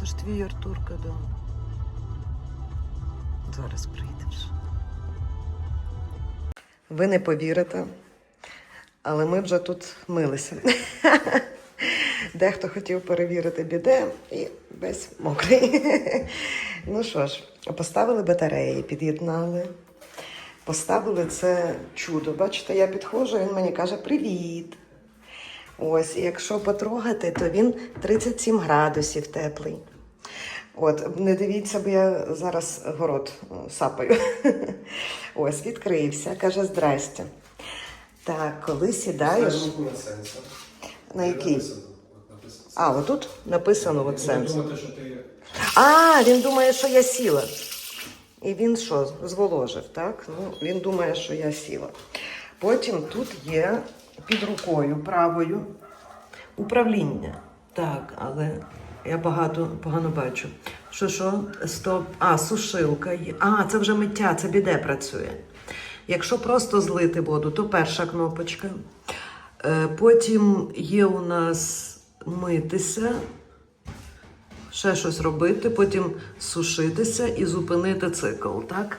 Це ж твій Артурка, да. Зараз прийдеш. Ви не повірите, але ми вже тут милися. Дехто хотів перевірити біде і весь мокрий. Ну що ж, поставили батареї, під'єднали. Поставили це чудо. Бачите, я підходжу, він мені каже привіт. Ось, якщо потрогати, то він 37 градусів теплий. От, не дивіться, бо я зараз город сапаю. Ось, відкрився, каже, здрастя. Так, коли сідаєш. На який? А, отут написано от сенс. А, він думає, що я сіла. І він що, зволожив, так? Ну, він думає, що я сіла. Потім тут є під рукою правою управління. Так, але я багато погано бачу. Що, що? Стоп. А, сушилка. А, це вже миття, це біде працює. Якщо просто злити воду, то перша кнопочка. Е, Потім є у нас митися, ще щось робити, потім сушитися і зупинити цикл, так?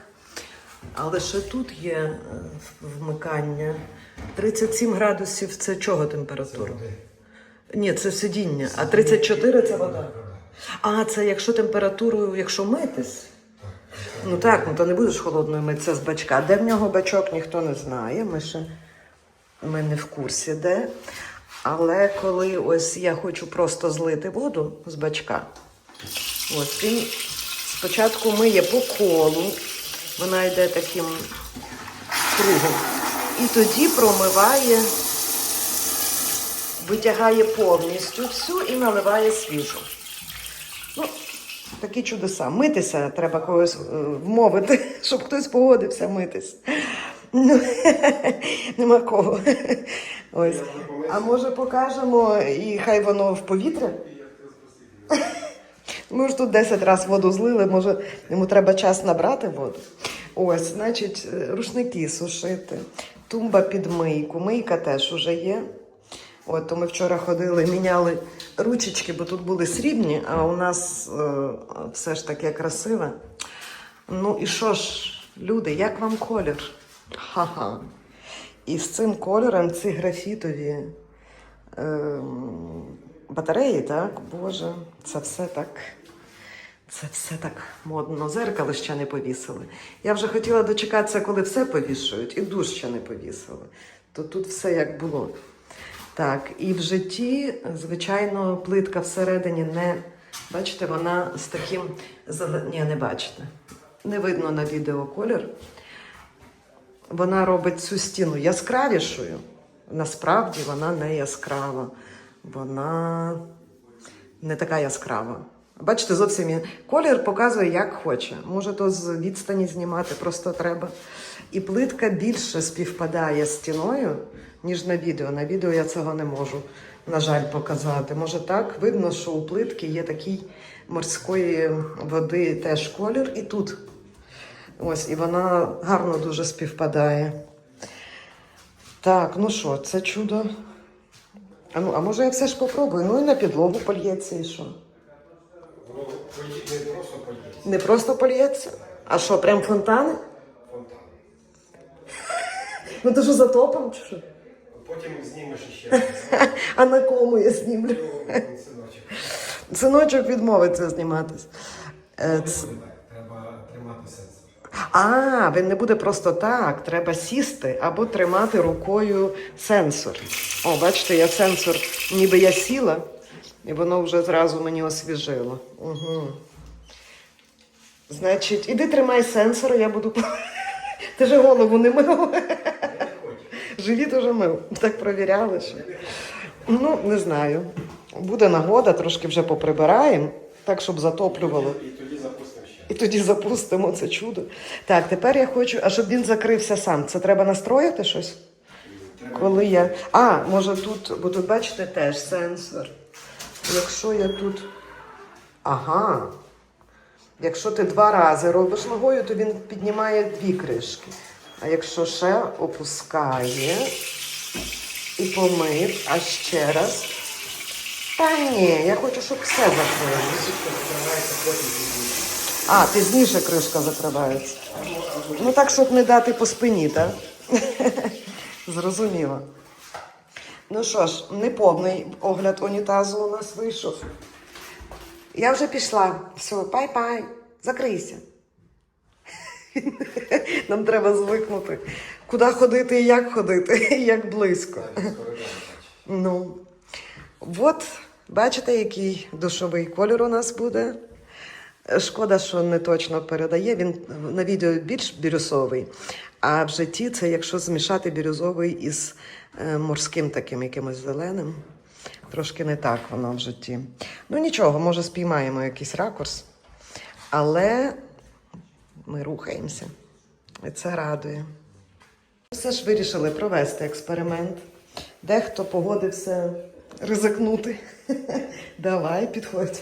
Але ще тут є е, вмикання. 37 градусів це чого температура? Ні, це сидіння, а 34 це вода. А, це якщо температурою, якщо митись. Ну так, ну то не будеш холодною митися з бачка. Де в нього бачок, ніхто не знає. Ми ще ми не в курсі де. Але коли ось я хочу просто злити воду з бачка, ось він спочатку миє по колу, вона йде таким кругом. І тоді промиває, витягає повністю всю і наливає свіжу. Ну, такі чудеса. Митися треба когось е, вмовити, щоб хтось погодився митись. Ну, нема кого. Ось. А може покажемо і хай воно в повітря? Ми ж тут 10 разів воду злили, може йому треба час набрати воду. Ось, значить, е, рушники сушити, тумба під мийку. Мийка теж уже є. От, то ми вчора ходили, міняли ручечки, бо тут були срібні, а у нас е, все ж таке красиве. Ну і що ж, люди, як вам колір? Ха-ха. І з цим кольором ці графітові ем, батареї, так, Боже, це все так. Це все так модно. Зеркало ще не повісили. Я вже хотіла дочекатися, коли все повішують, і душ ще не повісили. То тут все як було. Так, і в житті, звичайно, плитка всередині не. Бачите, вона з таким. Ні, не бачите. Не видно на відео колір. Вона робить цю стіну яскравішою. Насправді вона не яскрава. Вона не така яскрава. Бачите, зовсім колір показує, як хоче. Може, то з відстані знімати просто треба. І плитка більше співпадає з стіною, ніж на відео. На відео я цього не можу, на жаль, показати. Може так, видно, що у плитки є такий морської води теж колір, і тут. Ось, і вона гарно дуже співпадає. Так, ну що, це чудо. А, ну, а може я все ж попробую? Ну і на підлогу польється, і що? Не просто поліється, Не просто польється? А що, прям фонтани? фонтан. Ну то що затопом чи що? Потім знімеш іще. А на кому я знімлю? Ну, синочок. Синочок відмовиться зніматись. Е, ц- треба тримати сенсор. А, він не буде просто так. Треба сісти або тримати рукою сенсор. О, бачите, я сенсор, ніби я сіла, і воно вже зразу мені освіжило. Угу. Значить, іди тримай сенсор, я буду. Ти же голову не мив. Я не хочу. Живіт уже мив. Так провіряли. Що... Ну, не знаю. Буде нагода, трошки вже поприбираємо, так, щоб затоплювало. І тоді запустимо ще. І тоді запустимо це чудо. Так, тепер я хочу, а щоб він закрився сам. Це треба настроїти щось? Треба Коли я. А, може тут, бо тут, бачите, теж сенсор. Якщо я тут. Ага. Якщо ти два рази робиш ногою, то він піднімає дві кришки. А якщо ще опускає, І помив, а ще раз. Та ні, я хочу, щоб все підійде. А, пізніше кришка закривається. Ну так, щоб не дати по спині, так? Зрозуміло. Ну що ж, неповний огляд унітазу у нас вийшов. Я вже пішла. Все, пай-пай, закрийся. Нам треба звикнути. Куди ходити і як ходити, і як близько. Ну, от, бачите, який душовий колір у нас буде. Шкода, що не точно передає. Він на відео більш бірюзовий, а в житті це якщо змішати бірюзовий із е, морським таким якимось зеленим. Трошки не так воно в житті. Ну нічого, може спіймаємо якийсь ракурс, але ми рухаємося. І це радує. Все ж вирішили провести експеримент. Дехто погодився ризикнути. Давай, підходь.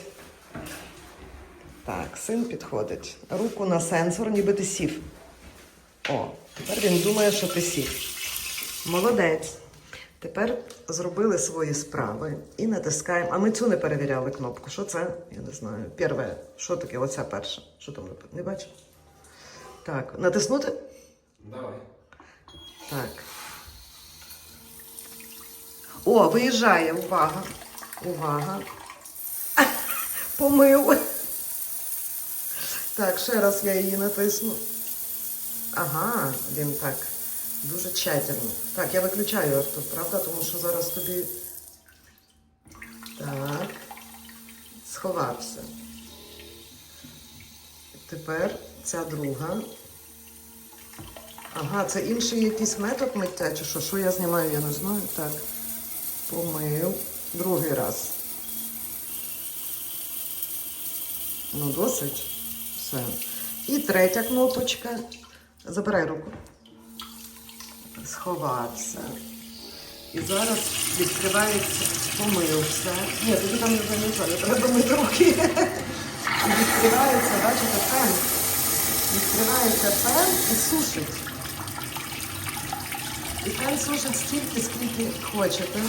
Так, син підходить. Руку на сенсор, ніби ти сів. О, тепер він думає, що ти сів. Молодець. Тепер зробили свої справи і натискаємо. А ми цю не перевіряли кнопку. Що це? Я не знаю. Перве. Що таке? Оця перша. Що там? Не бачу? Так, натиснути? Давай. Так. О, виїжджає, увага. Увага. Помив. Так, ще раз я її натисну. Ага, він так. Дуже тщательно. Так, я виключаю Артур, правда? Тому що зараз тобі. Так. Сховався. Тепер ця друга. Ага, це інший якийсь метод миття, чи що? Що я знімаю, я не знаю. Так. Помив. Другий раз. Ну, досить. Все. І третя кнопочка. Забирай руку. Сховався. І зараз відкривається, помився. Ні, тобі там не нічого, треба мити руки. І відкривається, бачите, фен. Відкривається фен і сушить. І фен сушить стільки, скільки хочете.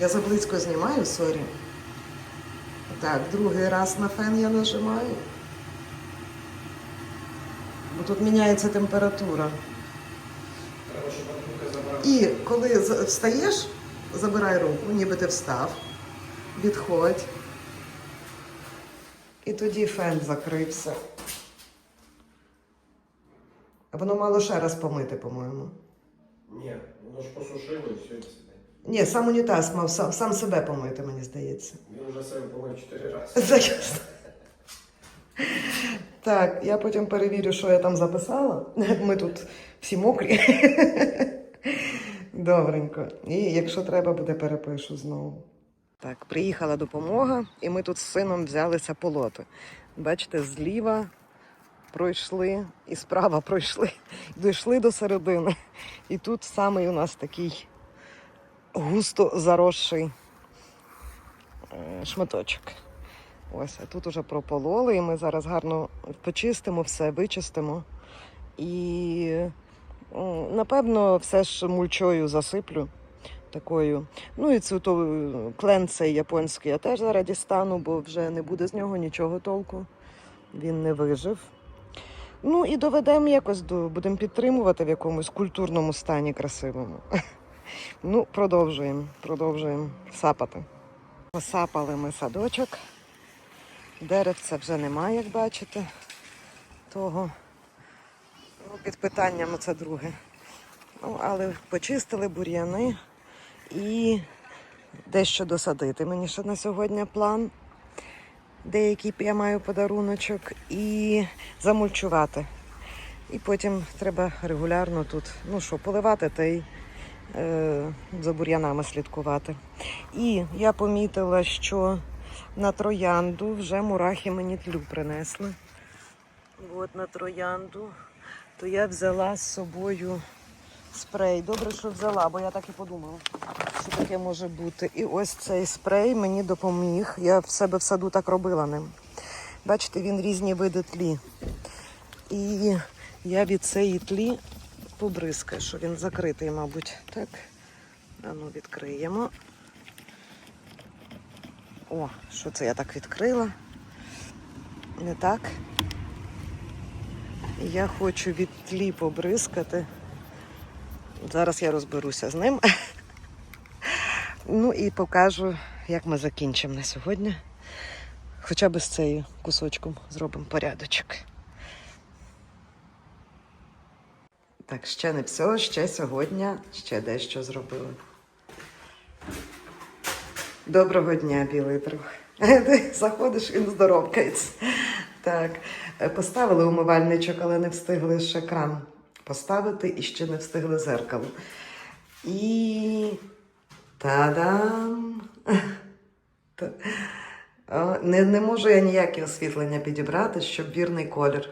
Я заблизько знімаю, сорі. Так, другий раз на фен я нажимаю. Бо тут міняється температура. І коли встаєш, забирай руку, ніби ти встав, відходь. І тоді фен закрився. А Воно мало ще раз помити, по-моєму. Ні, воно ж посушило і все. Ні, сам унітаз мав сам, сам себе помити, мені здається. Він вже себе помив чотири рази. Так, я потім перевірю, що я там записала. Ми тут всі мокрі. Добренько. І якщо треба буде, перепишу знову. Так, приїхала допомога, і ми тут з сином взялися полоти. Бачите, зліва пройшли і справа пройшли, дійшли до середини. І тут самий у нас такий густо заросший е, шматочок. Ось, а тут уже пропололи, і ми зараз гарно почистимо все, вичистимо. І напевно все ж мульчою засиплю такою. Ну і цю то клен цей японський я теж зараз дістану, бо вже не буде з нього нічого толку. Він не вижив. Ну і доведемо якось до будемо підтримувати в якомусь культурному стані красивому. Ну, продовжуємо, продовжуємо сапати. Посапали ми садочок. Деревця вже немає, як бачите. Того. Ну, під питанням це друге. Ну, але почистили бур'яни і дещо досадити. Мені ще на сьогодні план. Деякий я маю подаруночок і замульчувати. І потім треба регулярно тут, ну що, поливати та й е, за бур'янами слідкувати. І я помітила, що на троянду вже мурахи мені тлю принесли. От на троянду. То я взяла з собою спрей. Добре, що взяла, бо я так і подумала, що таке може бути. І ось цей спрей мені допоміг. Я в себе в саду так робила ним. Бачите, він різні види тлі. І я від цієї тлі побризкаю, що він закритий, мабуть. Так. Ну, відкриємо. О, що це я так відкрила? Не так. Я хочу від тлі побризкати. Зараз я розберуся з ним. Ну і покажу, як ми закінчимо на сьогодні. Хоча б з цією кусочком зробимо порядочок. Так, ще не все, ще сьогодні ще дещо зробили. Доброго дня, білий друг. Ти заходиш, він здоровкається. Так, поставили умивальничок, але не встигли ще кран поставити і ще не встигли зеркало. І та-дам! Не, не можу я ніяке освітлення підібрати, щоб вірний колір.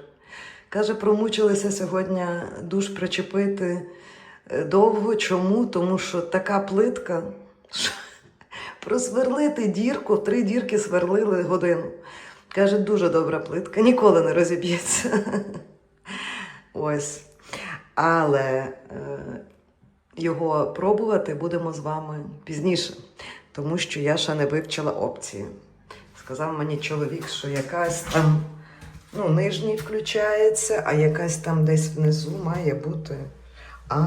Каже, промучилися сьогодні душ причепити е, довго. Чому? Тому що така плитка. що Просверлити дірку, три дірки сверлили годину. Каже, дуже добра плитка, ніколи не розіб'ється. Ось. Але е, його пробувати будемо з вами пізніше, тому що я ще не вивчила опції. Сказав мені чоловік, що якась там ну, нижній включається, а якась там десь внизу має бути. А,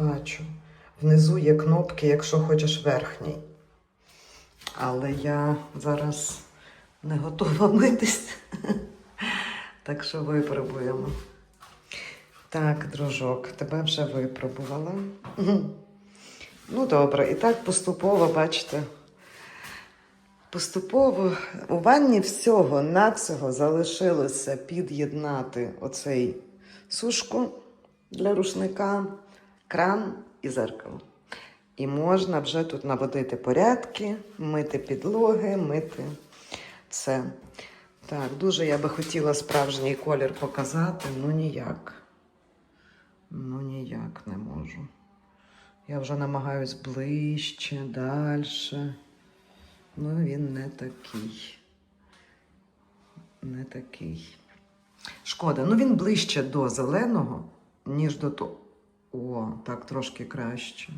бачу. Внизу є кнопки, якщо хочеш верхній. Але я зараз не готова митись. Так що випробуємо. Так, дружок, тебе вже випробувала. Ну, добре, і так поступово, бачите. Поступово у ванні всього навсього залишилося під'єднати оцей сушку для рушника, кран і зеркало. І можна вже тут наводити порядки, мити підлоги, мити все. Так, дуже я би хотіла справжній колір показати, ну ніяк. Ну ніяк не можу. Я вже намагаюсь ближче, далі. Ну, він не такий. Не такий. Шкода, ну він ближче до зеленого, ніж до того. О, так трошки краще.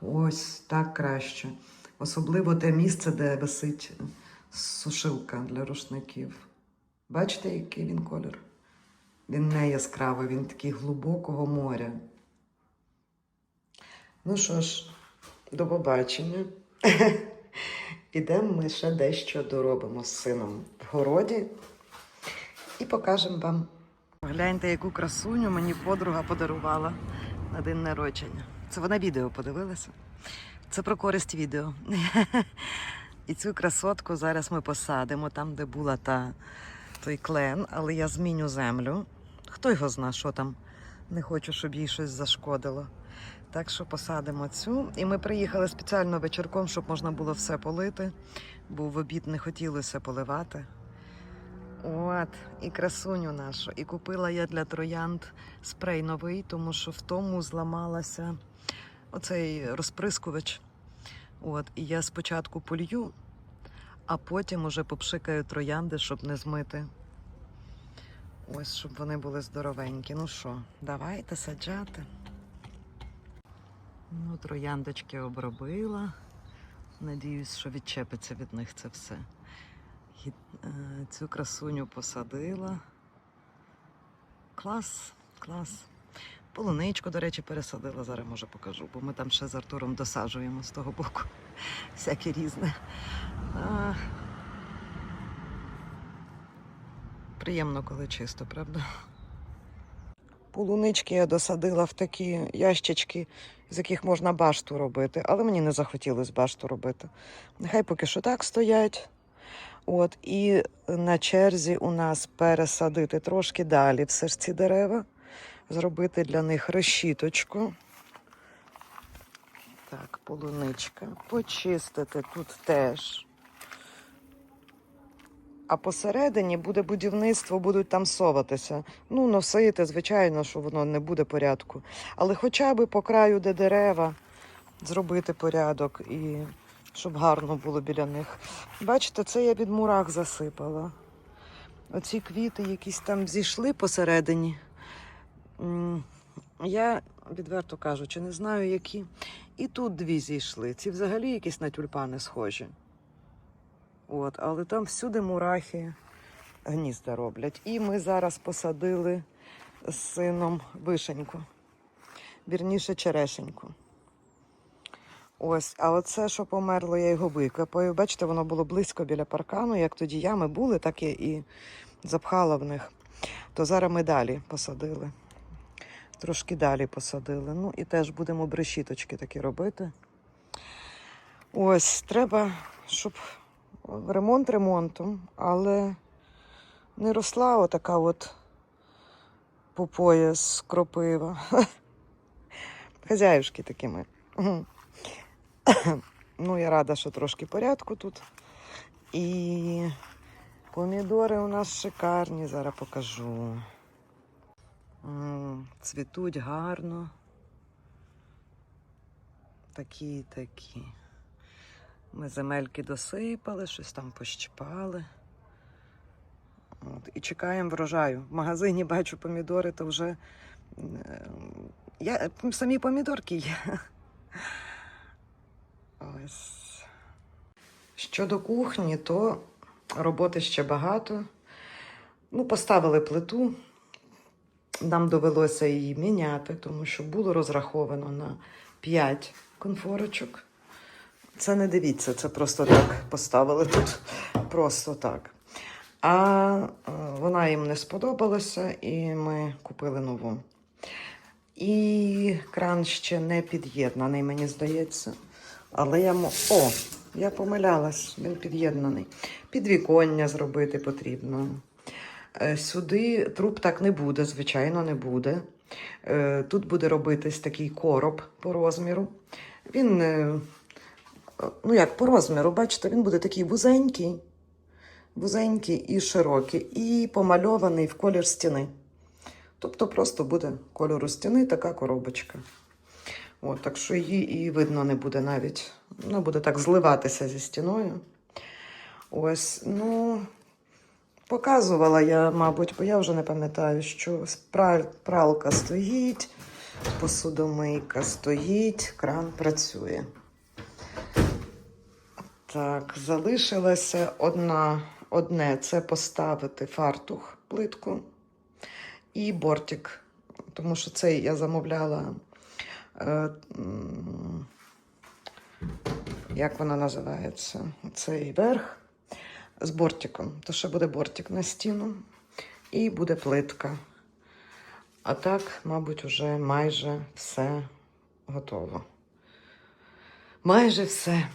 Ось так краще. Особливо те місце, де висить сушилка для рушників. Бачите, який він колір? Він не яскравий, він такий глибокого моря. Ну що ж, до побачення. Підемо ми ще дещо доробимо з сином в городі і покажемо вам. Гляньте, яку красуню мені подруга подарувала на день народження. Це вона відео подивилася. Це про користь відео. І цю красотку зараз ми посадимо там, де була та, той клен, але я зміню землю. Хто його зна, що там. Не хочу, щоб їй щось зашкодило. Так що посадимо цю. І ми приїхали спеціально вечірком, щоб можна було все полити, бо в обід не хотілося поливати. От, і красуню нашу. І купила я для троянд спрей новий, тому що в тому зламалася оцей розприскувач. От, і я спочатку полью, а потім уже попшикаю троянди, щоб не змити. Ось, щоб вони були здоровенькі. Ну що, давайте саджати. Ну, трояндочки обробила. Надіюсь, що відчепиться від них це все. Е, Цю красуню посадила. Клас, клас. Полуничку, до речі, пересадила, зараз може покажу, бо ми там ще з Артуром досаджуємо з того боку. Всяке різне. А... Приємно, коли чисто, правда? Полунички я досадила в такі ящички, з яких можна башту робити, але мені не захотілося башту робити. Нехай поки що так стоять. От, і на черзі у нас пересадити трошки далі все ж ці дерева, зробити для них решіточку. Так, полуничка. Почистити тут теж. А посередині буде будівництво, будуть там соватися. Ну, носити, звичайно, що воно не буде порядку. Але хоча б по краю, де дерева, зробити порядок і щоб гарно було біля них. Бачите, це я від мурах засипала. Оці квіти якісь там зійшли посередині. Я, відверто кажучи, не знаю, які. І тут дві зійшли. Ці взагалі якісь на тюльпани схожі. От, але там всюди мурахи гнізда роблять. І ми зараз посадили з сином вишеньку. Вірніше черешеньку. Ось, а оце, що померло, я його викопаю. Бачите, воно було близько біля паркану. Як тоді ями були, так я і запхала в них. То зараз ми далі посадили. Трошки далі посадили. Ну і теж будемо брешіточки такі робити. Ось, треба, щоб ремонт ремонтом, але не росла отака от по пояс кропива. Хазяюшки такі ми. Ну, я рада, що трошки порядку тут. І помідори у нас шикарні, зараз покажу. Цвітуть гарно. Такі, такі. Ми земельки досипали, щось там пощипали. От, і чекаємо врожаю. В магазині бачу помідори, то вже я, самі помідорки є. Ось. Щодо кухні, то роботи ще багато. Ну, поставили плиту. Нам довелося її міняти, тому що було розраховано на 5 конфорочок. Це не дивіться, це просто так поставили тут. Просто так. А е, вона їм не сподобалася, і ми купили нову. І кран ще не під'єднаний, мені здається. Але я. О, я помилялась, він під'єднаний. Підвіконня зробити потрібно. Е, Сюди труб так не буде, звичайно, не буде. Е, Тут буде робитись такий короб по розміру. Він, ну як по розміру, бачите, він буде такий вузенький, вузенький і широкий, і помальований в колір стіни. Тобто просто буде кольору стіни така коробочка. От, так що її і видно не буде навіть. Вона буде так зливатися зі стіною. Ось, ну, показувала я, мабуть, бо я вже не пам'ятаю, що пралка стоїть, посудомийка стоїть, кран працює. Так, залишилося одна, одне це поставити фартух, плитку і бортик. Тому що цей я замовляла. Е, як вона називається? Цей верх з бортиком. То ще буде бортик на стіну і буде плитка. А так, мабуть, уже майже все готово. Майже все.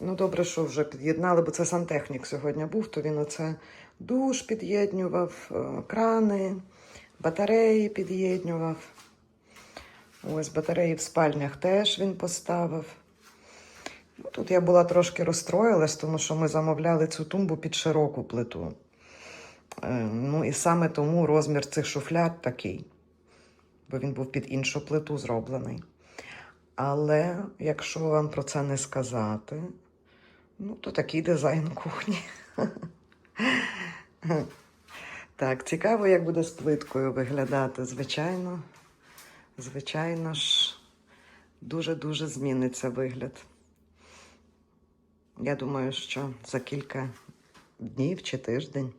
Ну, добре, що вже під'єднали, бо це сантехнік сьогодні був, то він оце душ під'єднював, е, крани, батареї під'єднював. Ось батареї в спальнях теж він поставив. Ну, Тут я була трошки розстроїлась, тому що ми замовляли цю тумбу під широку плиту. Е, Ну і саме тому розмір цих шуфляд такий, бо він був під іншу плиту зроблений. Але якщо вам про це не сказати, ну то такий дизайн кухні. Так, цікаво, як буде з плиткою виглядати. Звичайно, звичайно ж, дуже-дуже зміниться вигляд. Я думаю, що за кілька днів чи тиждень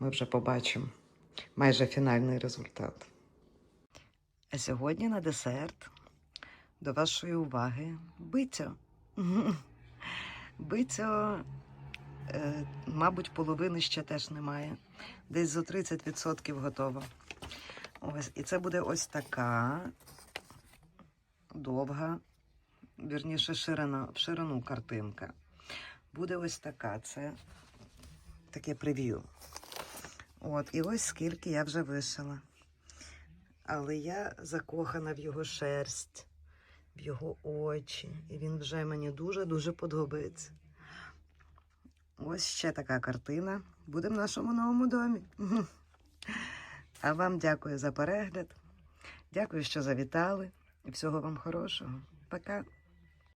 ми вже побачимо майже фінальний результат. А сьогодні на десерт до вашої уваги бицьо. Бицьо, е, мабуть, половини ще теж немає. Десь за 30% готово. Ось, і це буде ось така довга, вірніше, ширина, в ширину картинка. Буде ось така. Це таке прев'ю. От, і ось скільки я вже вишила. Але я закохана в його шерсть, в його очі. І він вже мені дуже-дуже подобається. Ось ще така картина. Буде в нашому новому домі. А вам дякую за перегляд. Дякую, що завітали. І всього вам хорошого. Пока.